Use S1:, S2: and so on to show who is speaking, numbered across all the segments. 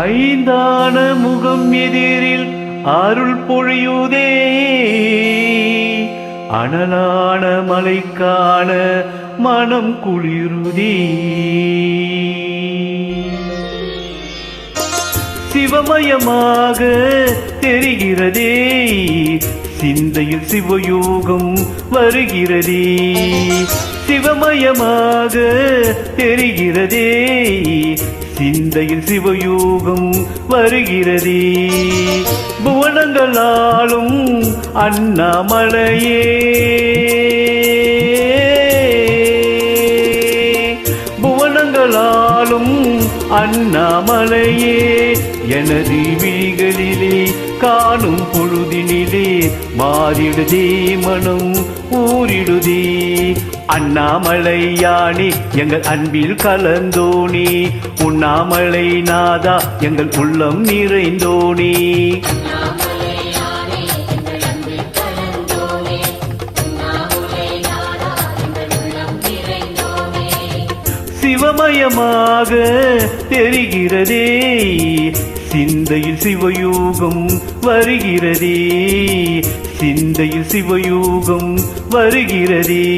S1: ஐந்தான முகம் எதிரில் அருள் பொழியுதே. அனலான மலைக்கான மனம் குளிருதே. சிவமயமாக தெரிகிறதே. சிந்தையில் சிவயோகம் வருகிறதே. சிவமயமாக தெரிகிறதே. சிந்தையில் சிவயோகம் வருகிறதே. புவனங்களாலும் அண்ணாமலையே. புவனங்களாலும் அண்ணாமலையே. எனது விழிகளிலே காணும் பொழுதினிலே மாறிடுதே மனம் ஊரிடுதே அண்ணாமலை யானே எங்கள் அன்பில் கலந்தோனே. உண்ணாமலை நாதா எங்கள் உள்ளம் நிறைந்தோனே. சிவமயமாக தெரிகிறதே. சிந்தையில் சிவயோகம் வருகிறதே. சிந்தையில் சிவயோகம் வருகிறதே.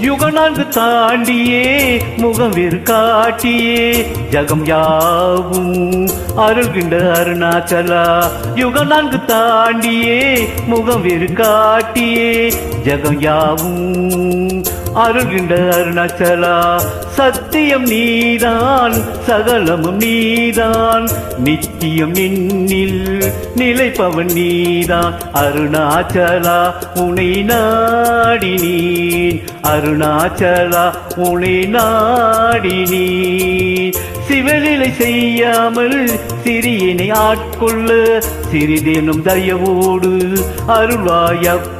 S1: யுகநான்கு தாண்டியே முகம் காட்டியே. ஜகம் யாவும் அருள்கின்ற அருணாச்சலா. யுகநான்கு தாண்டியே முகம் காட்டியே. ஜகம் யாவும் அருள்கின்ற அருணாச்சலா சத்தியம் நீதான் சகலமும் நீதான். நித்தியம் நின்னில் நிலைப்பவன் நீதான். அருணாச்சலா உனை நாடினீன். அருணாச்சலா உனை நாடினீன். சிவலிலை செய்யாமல் சிறியினை ஆட்கொள்ள சிறிதேனும் தயவோடு அருள்வாயப்பா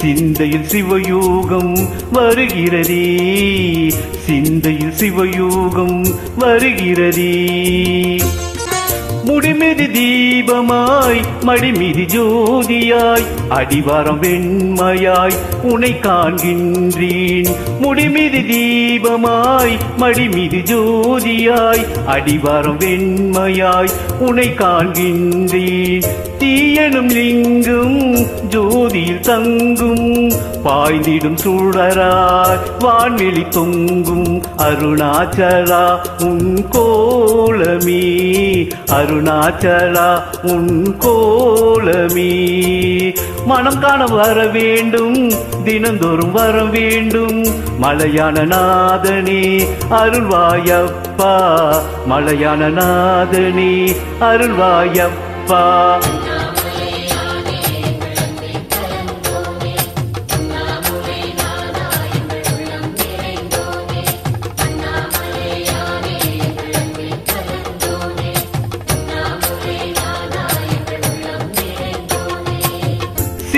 S1: சிந்தையில் சிவயோகம் வருகிறதே. சிந்தையில் சிவயோகம் வருகிறதே. முடிமிதி தீபமாய் மடிமிதி ஜோதியாய் அடிவாரம் வெண்மையாய் உனை காண்கின்றேன். முடிமிதி தீபமாய் மடிமிதி ஜோதியாய் அடிவாரம் வெண்மையாய் உனை காண்கின்றேன். தீயனும் லிங்கும் ஜோதியில் தங்கும் பாய்ந்திடும் சுடராய் வான்வெளி தொங்கும் அருணாச்சலா உன் கோலமே அருணாச்சலா உன் கோலமே. மனம் காண வர வேண்டும் தினந்தோறும் வர வேண்டும் மலையான நாதனே அருள்வாயப்பா மலையான நாதனே அருள்வாயப்பா.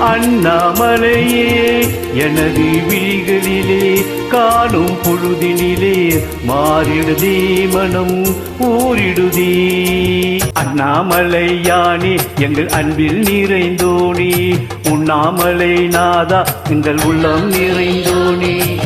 S1: அண்ணாமலையே எனது விழிகளிலே காணும் பொழுதினிலே மாறிடுதே மனம் ஊறிடுதே. அண்ணாமலை யானே எங்கள் அன்பில் நிறைந்தோனி உண்ணாமலை நாதா எங்கள் உள்ளம் நிறைந்தோனி.